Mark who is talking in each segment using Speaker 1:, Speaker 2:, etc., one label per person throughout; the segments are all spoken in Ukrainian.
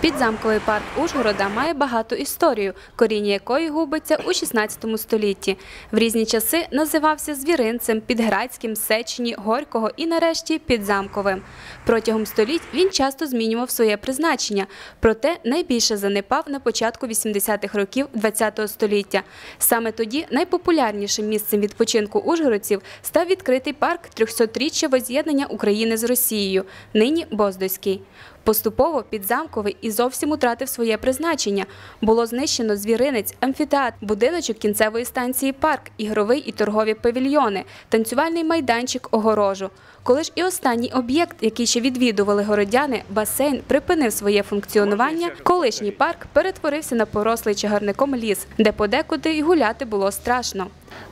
Speaker 1: Підзамковий парк Ужгорода має багату історію, коріння якої губиться у 16 столітті. В різні часи називався Звіринцем, Підградським, Сечені, Горького і нарешті Підзамковим. Протягом століть він часто змінював своє призначення, проте найбільше занепав на початку 80-х років ХХ століття. Саме тоді найпопулярнішим місцем відпочинку ужгородців став відкритий парк 300-річчя воз'єднання України з Росією, нині Боздойський. Поступово підзамковий і зовсім утратив своє призначення. Було знищено звіринець, амфітеатр, будиночок кінцевої станції парк, ігровий і торгові павільйони, танцювальний майданчик, огорожу. Коли ж і останній об'єкт, який ще відвідували городяни, басейн, припинив своє функціонування, колишній парк перетворився на порослий чагарником ліс, де подекуди й гуляти було страшно.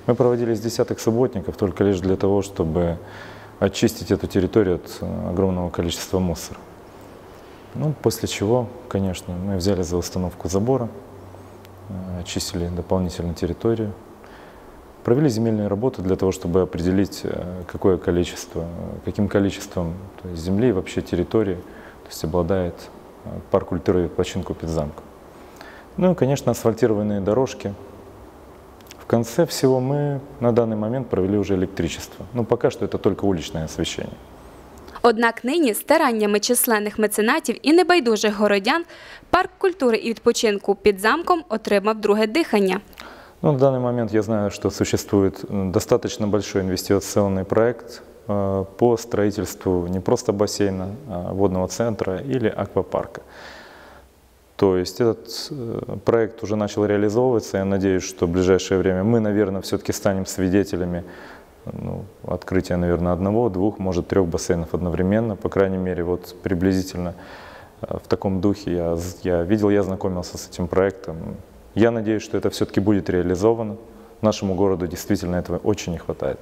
Speaker 2: Мы проводили с десяток субботников только лишь для того, чтобы очистить эту территорию от э, огромного количества мусора. Ну, после чего, конечно, мы взяли за установку забора, э, очистили дополнительно территорию, провели земельные работы для того, чтобы определить, э, какое количество, каким количеством земли и вообще территории то есть обладает э, парк культуры и відпочинку під замком. Ну и, конечно, асфальтированные дорожки. В конце всего мы на данный момент провели уже электричество. Ну, пока что это только уличное освещение.
Speaker 1: Однак нині стараннями численних меценатів і небайдужих городян парк культури і відпочинку під замком отримав друге дихання.
Speaker 2: Ну, на данный момент я знаю, что существует м, достаточно большой инвестиционный проект э, по строительству не просто бассейна, а водного центра или аквапарка. То есть этот э, проект уже начал реализовываться. Я надеюсь, что в ближайшее время мы, наверное, все-таки станем свидетелями ну, открытия, наверное, одного, двух, может, трех бассейнов одновременно. По крайней мере, вот приблизительно э, в таком духе я, я видел, я знакомился с этим проектом. Я надеюсь, что это все-таки будет реализовано. Нашему городу действительно этого очень не хватает.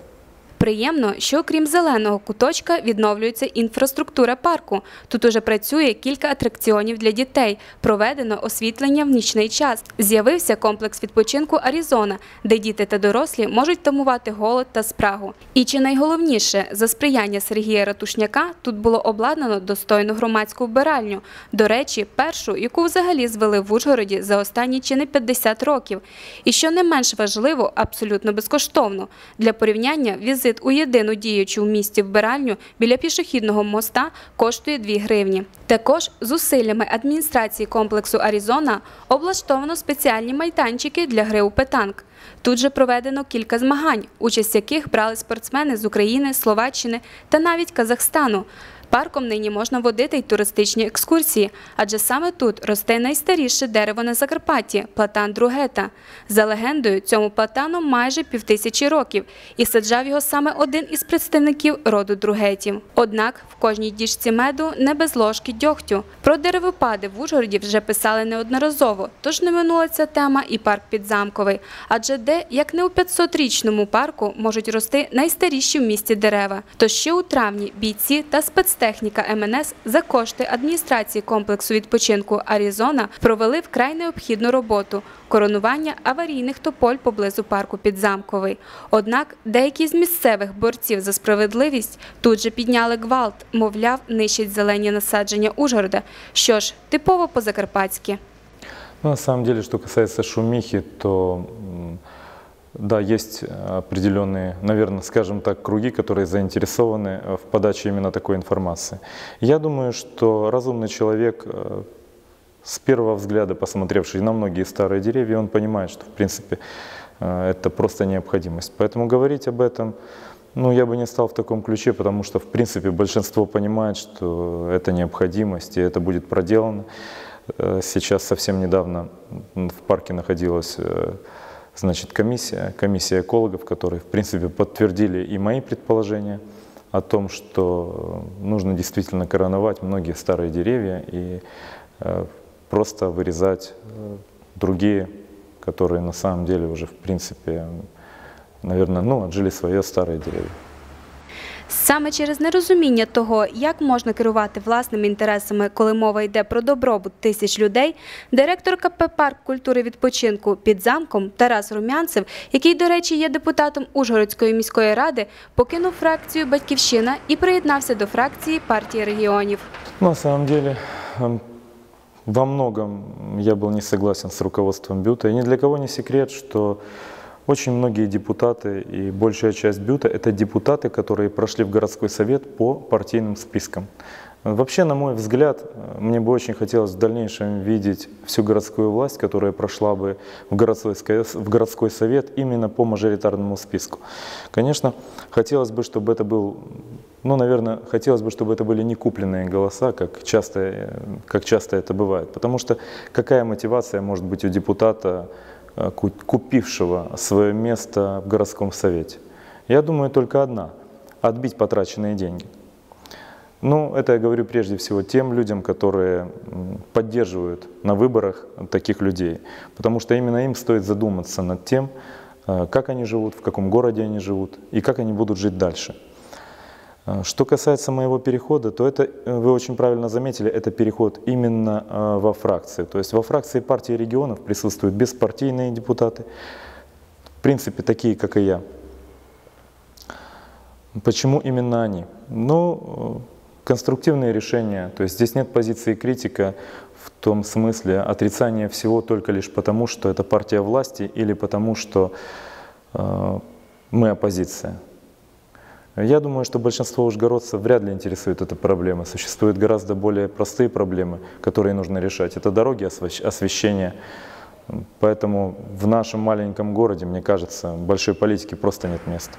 Speaker 1: Приємно, що окрім зеленого куточка відновлюється інфраструктура парку. Тут уже працює кілька атракціонів для дітей. Проведено освітлення в нічний час. З'явився комплекс відпочинку Арізона, де діти та дорослі можуть тамувати голод та спрагу. І чи найголовніше, за сприяння Сергія Ратушняка тут було обладнано достойну громадську вбиральню. До речі, першу, яку взагалі звели в Ужгороді за останні чи не 50 років. І що не менш важливо, абсолютно безкоштовно. Для порівняння візит у єдину діючу в місті вбиральню біля пішохідного моста коштує 2 гривні. Також зусиллями адміністрації комплексу Аризона облаштовано спеціальні майданчики для гри у петанк. Тут же проведено кілька змагань, участь яких брали спортсмени з України, Словаччини та навіть Казахстану. Парком нині можна водити й туристичні екскурсії, адже саме тут росте найстаріше дерево на Закарпатті – платан Другета. За легендою, цьому платану майже півтисячі років, і саджав його саме один із представників роду Другетів. Однак в кожній діжці меду не без ложки дьогтю. Про деревопади в Ужгороді вже писали неодноразово, тож не минула ця тема і парк Підзамковий. Адже де, як не у 500-річному парку, можуть рости найстаріші в місті дерева. То ще у травні бійці та спецтехніка МНС за кошти адміністрації комплексу відпочинку Арізона провели вкрай необхідну роботу коронування аварійних тополь поблизу парку Підзамковий. Однак деякі з місцевих борців за справедливість тут же підняли гвалт, мовляв, нищать зелені насадження Ужгорода. Що ж, типово по-закарпатськи.
Speaker 2: Ну, на самом деле, что касается шумихи, то да, есть определенные, наверное, скажем так, круги, которые заинтересованы э, в подаче именно такой информации. Я думаю, что разумный человек, э, с первого взгляда посмотревший на многие старые деревья, он понимает, что, в принципе, э, это просто необходимость. Поэтому говорить об этом, ну, я бы не стал в таком ключе, потому что, в принципе, большинство понимает, что это необходимость, и это будет проделано. Э, Сейчас совсем недавно в парке находилась э, значит, комиссия, комиссия экологов, которые, в принципе, подтвердили и мои предположения о том, что нужно действительно короновать многие старые деревья и э, просто вырезать э, другие, которые на самом деле уже, в принципе, наверное, ну, отжили свое старые деревья.
Speaker 1: Саме через нерозуміння того, як можна керувати власними інтересами, коли мова йде про добробут тисяч людей, директор КП «Парк культури відпочинку під замком Тарас Румянцев, який, до речі, є депутатом Ужгородської міської ради, покинув фракцію Батьківщина і приєднався до фракції партії регіонів.
Speaker 2: На деле, Во многом я был не согласен с руководством Бюта. И ни для кого не секрет, что очень многие депутаты и большая часть Бюта – это депутаты, которые прошли в городской совет по партийным спискам. Вообще, на мой взгляд, мне бы очень хотелось в дальнейшем видеть всю городскую власть, которая прошла бы в городской, в городской совет именно по мажоритарному списку. Конечно, хотелось бы, чтобы это был ну, наверное, хотелось бы, чтобы это были не купленные голоса, как часто, как часто это бывает. Потому что какая мотивация может быть у депутата, купившего свое место в городском совете? Я думаю, только одна – отбить потраченные деньги. Ну, это я говорю прежде всего тем людям, которые поддерживают на выборах таких людей. Потому что именно им стоит задуматься над тем, э, как они живут, в каком городе они живут и как они будут жить дальше. Э, что касается моего перехода, то это, э, вы очень правильно заметили, это переход именно во фракции. То есть во фракции партии регионов присутствуют беспартийные депутаты, в принципе, такие, как и я. Почему именно они? Ну, конструктивные решения. То есть здесь нет позиции критика в том смысле отрицания всего только лишь потому, что это партия власти или потому, что э, мы оппозиция. Я думаю, что большинство ужгородцев вряд ли интересует эта проблема. Существуют гораздо более простые проблемы, которые нужно решать. Это дороги, освещение. Поэтому в нашем маленьком городе, мне кажется, большой политики просто нет места.